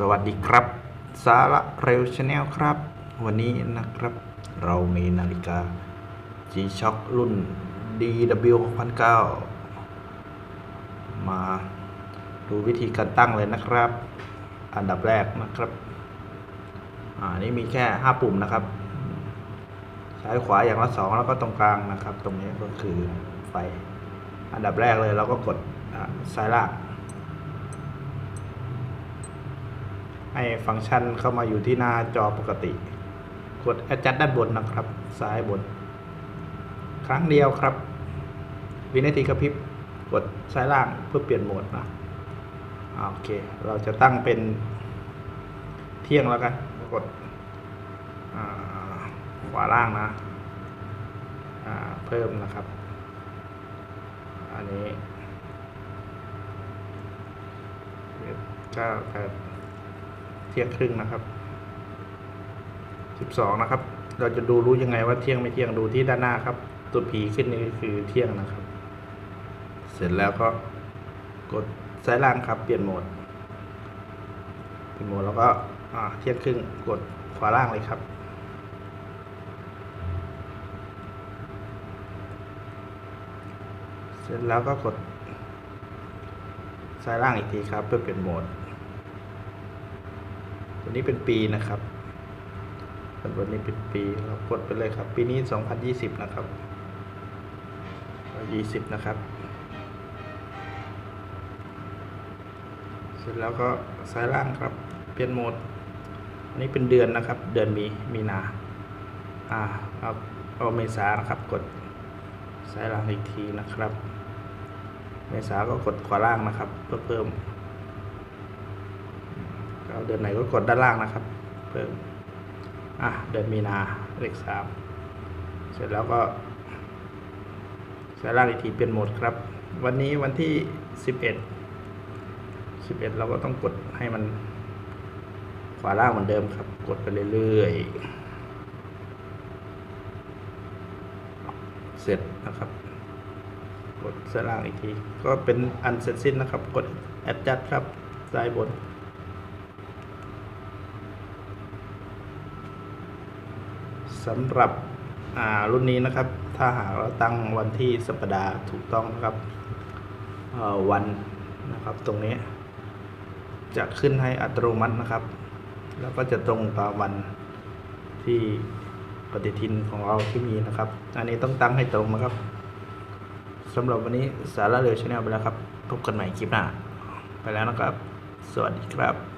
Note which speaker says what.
Speaker 1: สวัสดีครับ สาระเร็วชาแนลครับ วันนี้นะครับ เรามีนาฬิกา G-Shock รุ่น DW 6009 มาดูวิธีการตั้งเลยนะครับ อันดับแรกนะครับ อ่านี่มีแค่ 5 ปุ่มนะครับ ซ้ายขวาอย่างละสองแล้วก็ตรงกลางนะครับ ตรงนี้ก็คือไฟ อันดับแรกเลยเราก็กดซ้ายล่าง ให้ฟังก์ชันเข้ามาอยู่ที่หน้าจอปกติ กด adjust ด้านบนนะครับ ซ้ายบน ครั้งเดียวครับ วินาทีกระพริบ กดซ้ายล่างเพื่อเปลี่ยนโหมดนะโอเค เราจะตั้งเป็นเที่ยงแล้วกัน กดขวาล่างนะเพิ่มนะครับ อันนี้เก้าแปด ที่ยงครึ่งนะครับสิบสองนะครับ เราจะดูรู้ยังไงว่าเที่ยงไม่เที่ยงดูที่ด้านหน้าครับ ตัวผีขึ้นนี่ก็คือเที่ยงนะครับ เสร็จแล้วก็กดซ้ายล่างครับเปลี่ยนโหมดเปลี่ยนโหมดแล้วก็เที่ยงครึ่งกดขวาล่างเลยครับ เสร็จแล้วก็กดซ้ายล่างอีกทีครับ เพื่อเปลี่ยนโหมด วนี้เป็นปีนะครับตัวนี้เป็นปีเรากดไปเลยครับ ปีนี้ 2020 นะครับ20 นะครับ เสร็จแล้วก็ซ้ายล่างครับ เปลี่ยนโหมด อันนี้เป็นเดือนนะครับ เดือนมีมีนา อ่าเอาเอาเมษานะครับ กดซ้ายล่างอีกทีนะครับ เมษาก็กดขวาล่างนะครับ เพื่อเพิ่ม เดือนไหนก็กดด้านล่างนะครับ เพิ่มอะเดือนมีนาเลขสามเสร็จแล้วก็สายล่างอีกทีเปลี่ยนโหมดครับ วันนี้วันที่สิบเอ็ดสิบเอ็ดเราก็ต้องกดให้มันขวาล่างเหมือนเดิมครับ กดไปเรื่อยๆ เสร็จนะครับ กดสล่างอีกที ก็เป็นอันเสร็จสิ้นนะครับ กดแอดจัดครับซ้ายบน สำหรับรุ่นนี้นะครับ ถ้าหากเราตั้งวันที่สัปดาห์ถูกต้องนะครับวันนะครับ ตรงนี้ จะขึ้นให้อัตโนมัตินะครับ แล้วก็จะตรงกับวันที่ปฏิทินของเราที่มีนะครับ อันนี้ต้องตั้งให้ตรงนะครับสำหรับวันนี้สาระเรือชาแนลไปแล้วครับ พบกันใหม่คลิปหน้า ไปแล้วนะครับ สวัสดีครับ